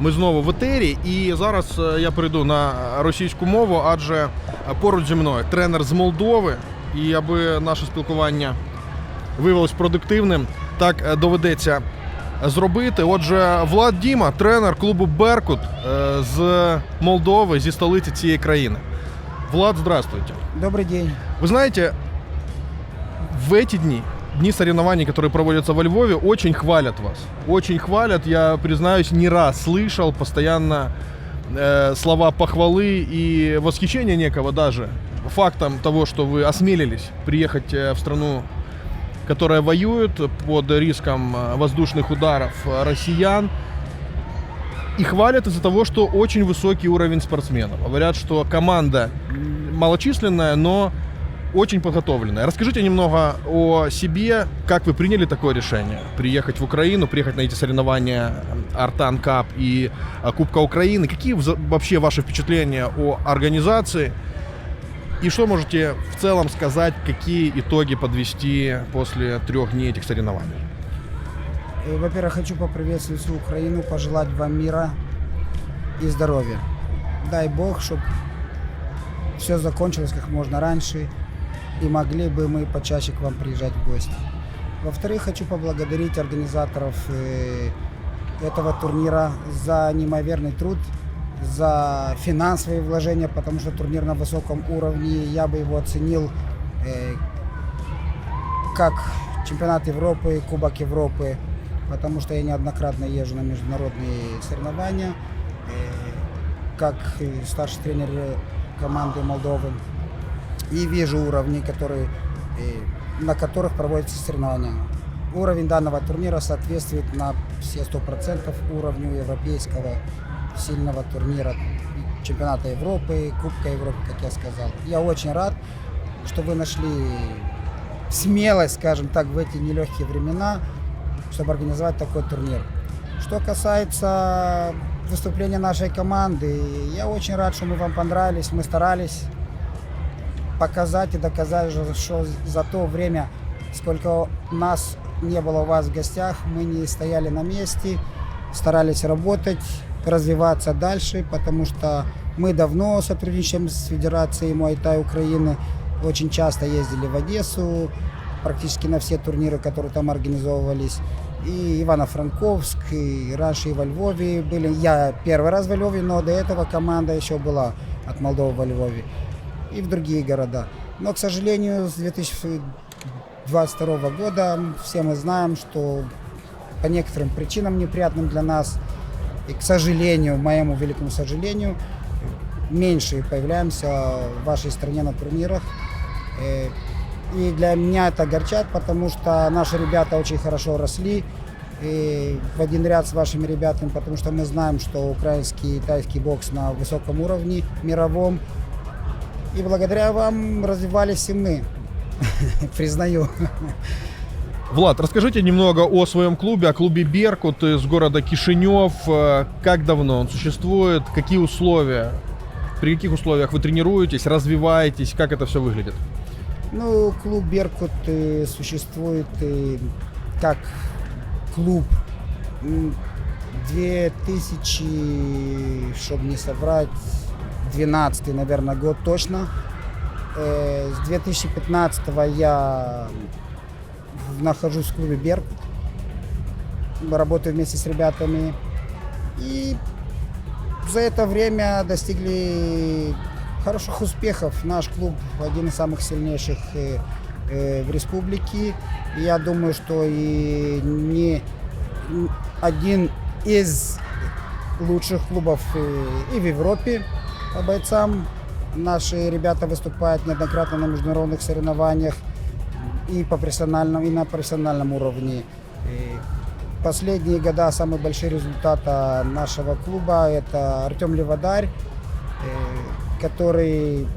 Ми знову в етері, і зараз е, я перейду на російську мову, адже е, поруч зі мною тренер з Молдови. І аби наше спілкування виявилось продуктивним, так е, доведеться зробити. Отже, Влад Діма, тренер клубу Беркут е, з Молдови, зі столиці цієї країни. Влад, здравствуйте. Добрый день. Вы знаете, в эти дни, дни соревнований, которые проводятся во Львове, очень хвалят вас. Очень хвалят, я признаюсь, не раз слышал постоянно э, слова похвалы и восхищения некого даже фактом того, что вы осмелились приехать э, в страну, которая воюет под риском э, воздушных ударов э, россиян. И хвалят из-за того, что очень высокий уровень спортсменов. Говорят, что команда малочисленная, но очень подготовленная. Расскажите немного о себе, как вы приняли такое решение приехать в Украину, приехать на эти соревнования Артан Кап и а, Кубка Украины. Какие вообще ваши впечатления о организации? И что можете в целом сказать, какие итоги подвести после трех дней этих соревнований? Э, Во-первых, хочу поприветствовать всю Украину, пожелать вам мира и здоровья. Дай Бог, чтобы все закончилось как можно раньше и могли бы мы почаще к вам приезжать в гости. Во-вторых, хочу поблагодарить организаторов э, этого турнира за неимоверный труд, за финансовые вложения, потому что турнир на высоком уровне, я бы его оценил э, как чемпионат Европы, Кубок Европы, потому что я неоднократно езжу на международные соревнования, э, как старший тренер команды Молдовы, и вижу уровни, которые, э, на которых проводятся соревнования. Уровень данного турнира соответствует на все 100% уровню европейского сильного турнира чемпионата Европы, Кубка Европы, как я сказал. Я очень рад, что вы нашли смелость, скажем так, в эти нелегкие времена, чтобы организовать такой турнир. Что касается выступления нашей команды, я очень рад, что мы вам понравились, мы старались показать и доказать, что за то время, сколько нас не было у вас в гостях, мы не стояли на месте, старались работать, развиваться дальше, потому что мы давно сотрудничаем с Федерацией Муайтай Украины, очень часто ездили в Одессу, практически на все турниры, которые там организовывались. И Ивано-Франковск, и раньше и во Львове были. Я первый раз во Львове, но до этого команда еще была от Молдовы во Львове. И в другие города. Но, к сожалению, с 2022 года все мы знаем, что по некоторым причинам неприятным для нас, и, к сожалению, моему великому сожалению, меньше появляемся в вашей стране на турнирах. Э, И для меня это огорчает, потому что наши ребята очень хорошо росли и в один ряд с вашими ребятами, потому что мы знаем, что украинский и тайский бокс на высоком уровне, мировом. И благодаря вам развивались и мы, признаю. Влад, расскажите немного о своем клубе, о клубе Беркут из города Кишинев. Э, Как давно он существует, какие условия, при каких условиях вы тренируетесь, развиваетесь, как это все выглядит? Ну, клуб Беркут э, существует э, как клуб м, 2000, чтобы не соврать, 12 наверное, год точно. Э, С 2015 я нахожусь в клубе Беркут. Работаю вместе с ребятами. И за это время достигли хороших успехов. Наш клуб один из самых сильнейших э, э, в республике. Я думаю, что и не один из лучших клубов и в Европе бойцам. Наши ребята выступают неоднократно на международных соревнованиях и по профессиональному, и на профессиональном уровне. И Последние года самые большие результаты нашего клуба это Артем Леводарь, э, который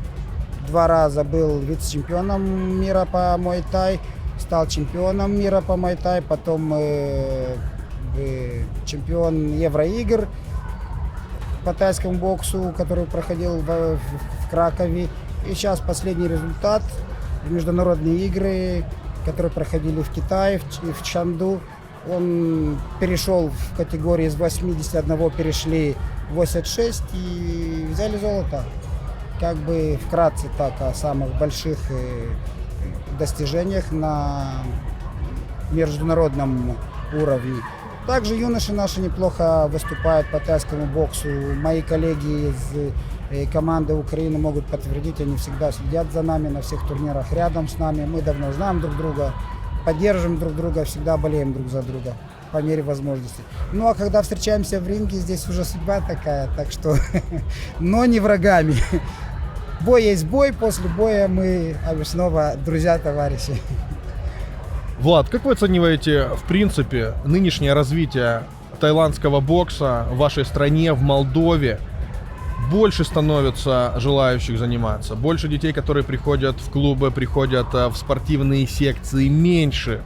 два раза был вице-чемпионом мира по Муай-Тай, стал чемпионом мира по Муай-Тай, потом э, э, чемпион Евроигр по тайскому боксу, который проходил в, в- Кракове. И сейчас последний результат международные игры, которые проходили в Китае, в, в Чанду. Он перешел в категории с 81 перешли в 86 и взяли золото. Как бы вкратце так о самых больших э, достижениях на международном уровне. Также юноши наши неплохо выступают по тайскому боксу. Мои коллеги из э, команды Украины могут подтвердить, они всегда следят за нами на всех турнирах рядом с нами. Мы давно знаем друг друга, поддерживаем друг друга, всегда болеем друг за друга по мере возможности. Ну а когда встречаемся в ринге, здесь уже судьба такая, так что, но не врагами. Бой есть бой, после боя мы а, снова друзья, товарищи. Влад, как вы оцениваете, в принципе, нынешнее развитие таиландского бокса в вашей стране, в Молдове? Больше становится желающих заниматься, больше детей, которые приходят в клубы, приходят э, в спортивные секции, меньше.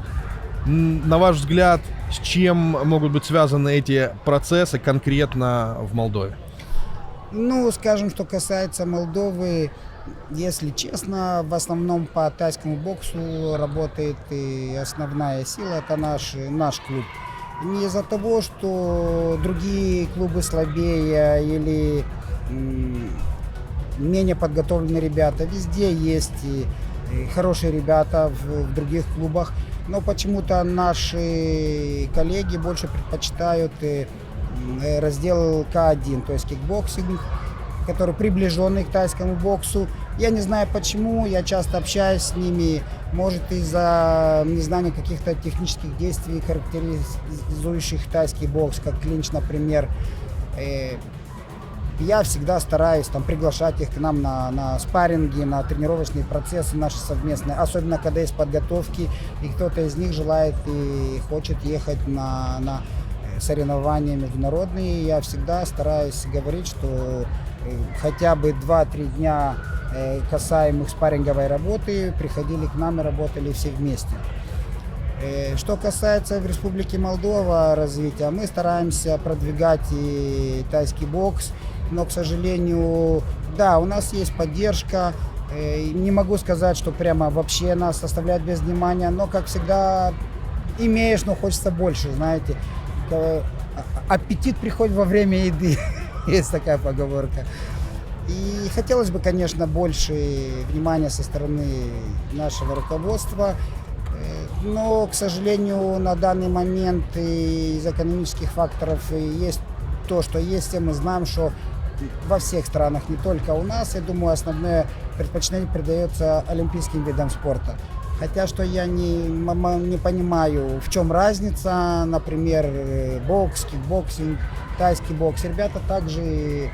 На ваш взгляд, с чем могут быть связаны эти процессы конкретно в Молдове? Ну, скажем, что касается Молдовы, если честно, в основном по тайскому боксу работает и основная сила, это наш, наш клуб. Не из-за того, что другие клубы слабее или менее подготовленные ребята. Везде есть и, хорошие ребята в, в других клубах, но почему-то наши коллеги больше предпочитают э, э, раздел К1, то есть кикбоксинг, который приближенный к тайскому боксу. Я не знаю почему, я часто общаюсь с ними, может из-за незнания каких-то технических действий, характеризующих тайский бокс, как клинч, например. Э, я всегда стараюсь там приглашать их к нам на, на спарринги, на тренировочные процессы наши совместные, особенно когда есть подготовки, и кто-то из них желает и хочет ехать на, на соревнования международные. Я всегда стараюсь говорить, что хотя бы 2-3 дня э, касаемых спарринговой работы приходили к нам и работали все вместе. Э, Что касается в Республике Молдова развития, мы стараемся продвигать и тайский бокс, но, к сожалению, да, у нас есть поддержка. Э, Не могу сказать, что прямо вообще нас оставляют без внимания, но, как всегда, имеешь, но хочется больше, знаете. А- Аппетит приходит во время еды, есть такая поговорка. И хотелось бы, конечно, больше внимания со стороны нашего руководства. Э, Но, к сожалению, на данный момент и из экономических факторов и есть то, что есть. Все мы знаем, что во всех странах, не только у нас, я думаю, основное предпочтение придается олимпийским видам спорта. Хотя, что я не, не понимаю, в чем разница, например, э, бокс, кикбоксинг, тайский бокс. Ребята также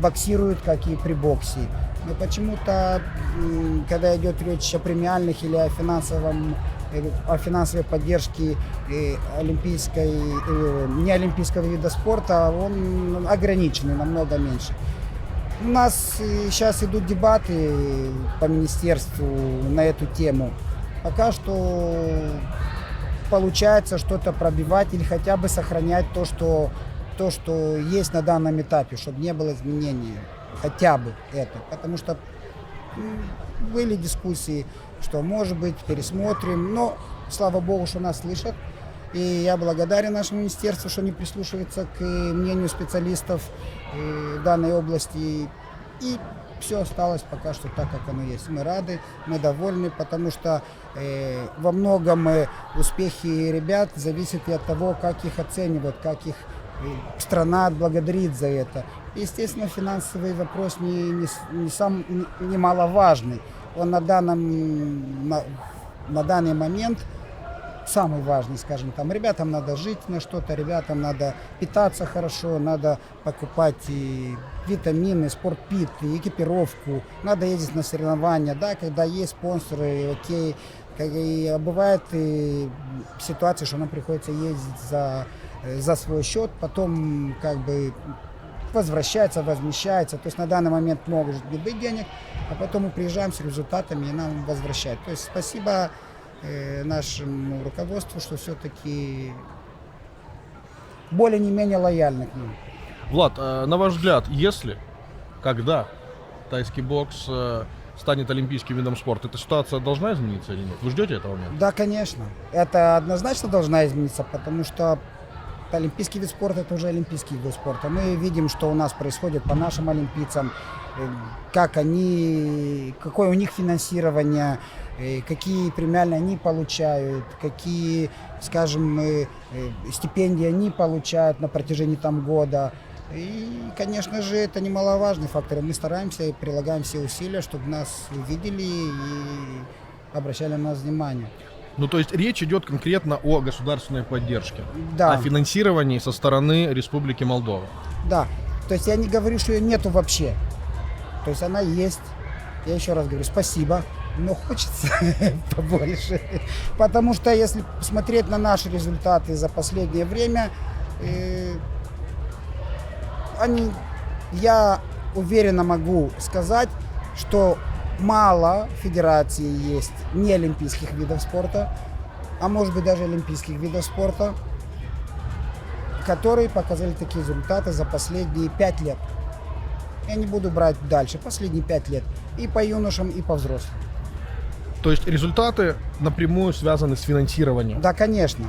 боксируют, как и при боксе. Но почему-то, когда идет речь о премиальных или о финансовом э, о финансовой поддержке э, олимпийской, э, не олимпийского вида спорта, он ограниченный, намного меньше. У нас сейчас идут дебаты по министерству на эту тему. Пока что получается что-то пробивать или хотя бы сохранять то, что, то, что есть на данном этапе, чтобы не было изменений. Хотя бы это. Потому что были дискуссии, что может быть пересмотрим, но слава богу, что нас слышат. И я благодарен нашему министерству, что они прислушиваются к э, мнению специалистов э, данной области. И все осталось пока что так, как оно есть. Мы рады, мы довольны, потому что э, во многом э, успехи ребят зависят и от того, как их оценивают, как их страна отблагодарит за это. Естественно, финансовый вопрос не, не, не сам не- немаловажный. Он на данном на, на данный момент самый важный, скажем, там ребятам надо жить на что-то, ребятам надо питаться хорошо, надо покупать и витамины, спортпит, и экипировку, надо ездить на соревнования, да, когда есть спонсоры, окей, и бывает и ситуация, что нам приходится ездить за, за свой счет, потом как бы возвращается, возмещается. То есть на данный момент может не быть денег, а потом мы приезжаем с результатами и нам возвращают. То есть спасибо э, нашему руководству, что все-таки более не менее лояльны к нам. Влад, э, на ваш взгляд, если, когда тайский бокс э, станет олимпийским видом спорта, эта ситуация должна измениться или нет? Вы ждете этого момента? Да, конечно. Это однозначно должна измениться, потому что олимпийский вид спорта это уже олимпийский вид спорта. Мы видим, что у нас происходит по нашим олимпийцам, э, как они, какое у них финансирование, э, какие премиальные они получают, какие, скажем, э, стипендии они получают на протяжении там года. И, конечно же, это немаловажный фактор. Мы стараемся и прилагаем все усилия, чтобы нас увидели и обращали на нас внимание. Ну, то есть речь идет конкретно о государственной поддержке, Да. о финансировании со стороны Республики Молдова. Да, то есть я не говорю, что ее нету вообще. То есть она есть. Я еще раз говорю, спасибо, но хочется побольше. Потому что если посмотреть на наши результаты за последнее время, э, они, я уверенно могу сказать, что мало федераций есть не олимпийских видов спорта, а может быть даже олимпийских видов спорта, которые показали такие результаты за последние пять лет. Я не буду брать дальше, последние пять лет. И по юношам, и по взрослым. То есть результаты напрямую связаны с финансированием. Да, конечно.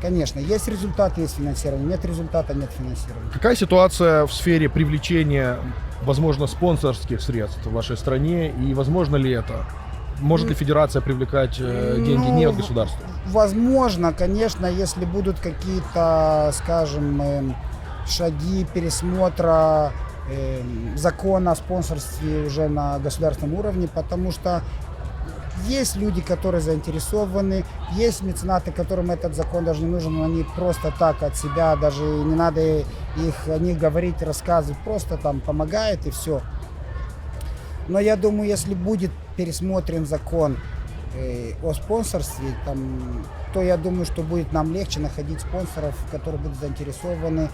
Конечно. Есть результат, есть финансирование. Нет результата, нет финансирования. Какая ситуация в сфере привлечения, возможно, спонсорских средств в вашей стране и возможно ли это? Может ли федерация привлекать э, деньги не от Ну, государства? Возможно, конечно, если будут какие-то, скажем, эм, шаги пересмотра эм, закона о спонсорстве уже на государственном уровне, потому что есть люди, которые заинтересованы, есть меценаты, которым этот закон даже не нужен, но они просто так от себя, даже не надо их о них говорить, рассказывать, просто там помогает и все. Но я думаю, если будет пересмотрен закон э, о спонсорстве, там, то я думаю, что будет нам легче находить спонсоров, которые будут заинтересованы.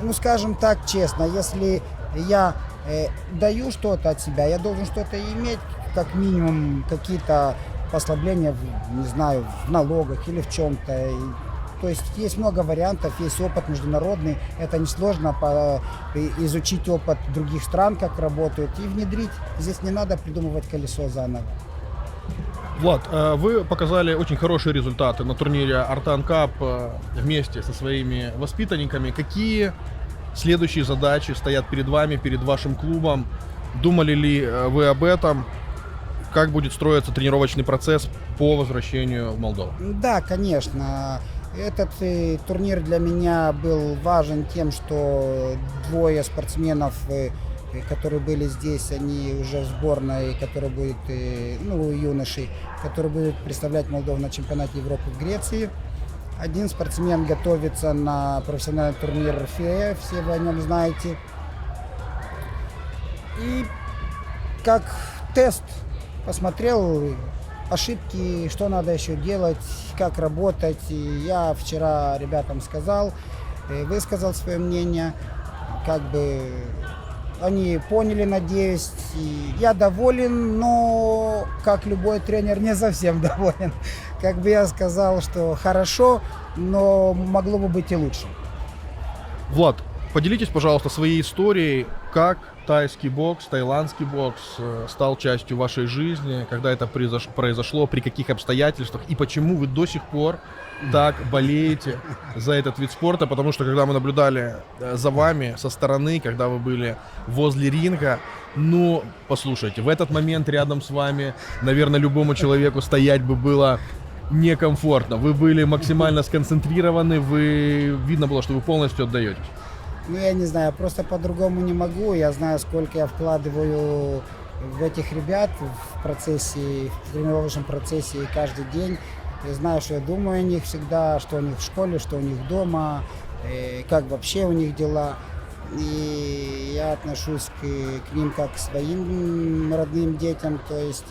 Ну, скажем так, честно, если я э, даю что-то от себя, я должен что-то иметь, как минимум какие-то послабления, не знаю, в налогах или в чем-то. То есть есть много вариантов, есть опыт международный, это несложно по, изучить опыт других стран, как работают, и внедрить. Здесь не надо придумывать колесо заново. Влад, э, вы показали очень хорошие результаты на турнире Артан Кап э, вместе со своими воспитанниками. Какие следующие задачи стоят перед вами, перед вашим клубом? Думали ли э, вы об этом? Как будет строиться тренировочный процесс по возвращению в Молдову? Да, конечно. Этот э, турнир для меня был важен тем, что двое спортсменов, э, э, которые были здесь, они уже в сборной, которая будет, э, ну, юношей, которые будут представлять Молдову на чемпионате Европы в Греции. Один спортсмен готовится на профессиональный турнир ФИЭ, все вы о нем знаете. И как тест посмотрел ошибки, что надо еще делать, как работать. И я вчера ребятам сказал, э, высказал свое мнение, как бы они поняли, надеюсь. И я доволен, но как любой тренер не совсем доволен. Как бы я сказал, что хорошо, но могло бы быть и лучше. Влад, поделитесь, пожалуйста, своей историей, как тайский бокс, таиландский бокс э, стал частью вашей жизни, когда это произош- произошло, при каких обстоятельствах и почему вы до сих пор так болеете за этот вид спорта, потому что когда мы наблюдали э, за вами со стороны, когда вы были возле ринга, ну, послушайте, в этот момент рядом с вами, наверное, любому человеку стоять бы было некомфортно. Вы были максимально сконцентрированы, вы видно было, что вы полностью отдаетесь. Ну, я не знаю, просто по-другому не могу. Я знаю, сколько я вкладываю в этих ребят в процессе, в тренировочном процессе и каждый день. Я знаю, что я думаю о них всегда, что у них в школе, что у них дома, э, как вообще у них дела. И я отношусь к, к ним как к своим родным детям, то есть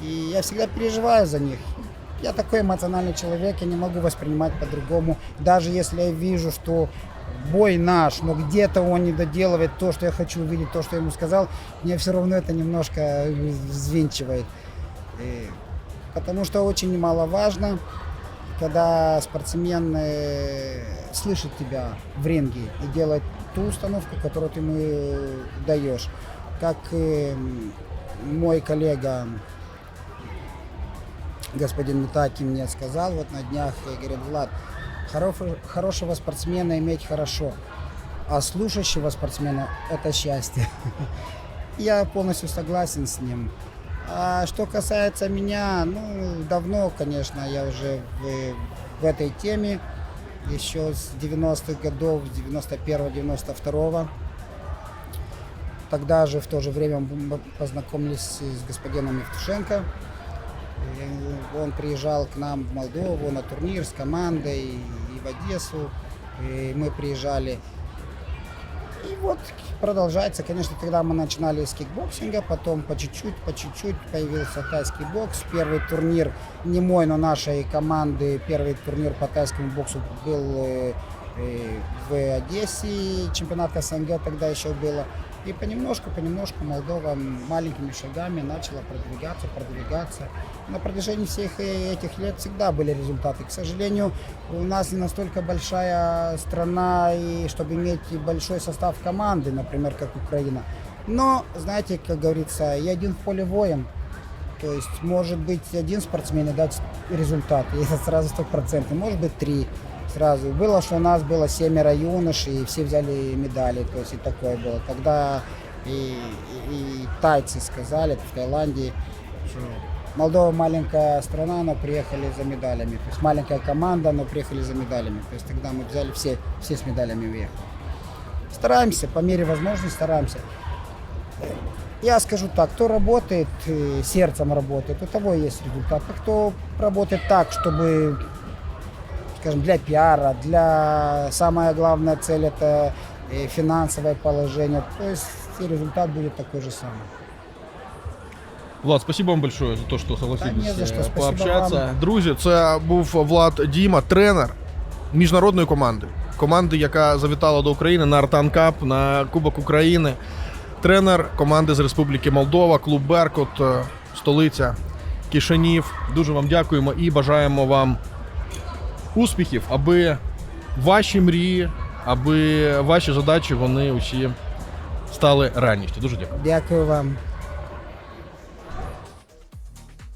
и я всегда переживаю за них. Я такой эмоциональный человек, я не могу воспринимать по-другому. Даже если я вижу, что бой наш, но где-то он не доделывает то, что я хочу увидеть, то, что я ему сказал, мне все равно это немножко взвинчивает. И Потому что очень немаловажно, когда спортсмен э, слышит тебя в ринге и делает ту установку, которую ты ему э, даешь. Как э, мой коллега господин Митаки мне сказал вот на днях, и говорит, Влад, хорошего спортсмена иметь хорошо, а слушающего спортсмена это счастье. Я полностью согласен с ним. А что касается меня, ну, давно, конечно, я уже в, в этой теме, еще с 90-х годов, с 91-92 Тогда же в то же время познакомились с господином Евтушенко. Он приезжал к нам в Молдову на турнир с командой и в Одессу. И мы приезжали. И вот продолжается. Конечно, когда мы начинали с кикбоксинга, потом по чуть-чуть, по чуть-чуть появился тайский бокс. Первый турнир не мой, но нашей команды. Первый турнир по тайскому боксу был э, э, в Одессе. Чемпионат СНГ тогда еще было. И понемножку, понемножку Молдова маленькими шагами начала продвигаться, продвигаться. На протяжении всех этих лет всегда были результаты. К сожалению, у нас не настолько большая страна, и чтобы иметь большой состав команды, например, как Украина. Но, знаете, как говорится, и один в поле воин. То есть может быть один спортсмен и дать результат, и это сразу стопроцентный, может быть три сразу. Было, что у нас было семеро юношей, и все взяли медали, то есть и такое было. Тогда и, и- и тайцы сказали в Таиланде, что Молдова маленькая страна, но приехали за медалями. То есть маленькая команда, но приехали за медалями. То есть тогда мы взяли все, все с медалями уехали. Стараемся, по мере возможности стараемся. Я скажу так, кто работает, э, сердцем работает, у того есть результат. А кто работает так, чтобы, скажем, для пиара, для... Самая главная цель это э, финансовое положение, то есть и результат будет такой же самый. Влад, спасибо вам большое за те, що согласились Та ні за що, е, спасибо пообщатися. вам. Друзі, це був Влад Діма, тренер міжнародної команди. Команди, яка завітала до України на Артан Кап, на Кубок України. Тренер команди з Республіки Молдова, клуб Беркут, е, столиця Кишинів. Дуже вам дякуємо і бажаємо вам успіхів, аби ваші мрії, аби ваші задачі вони усі стали реальністю. Дуже дякую. Дякую вам.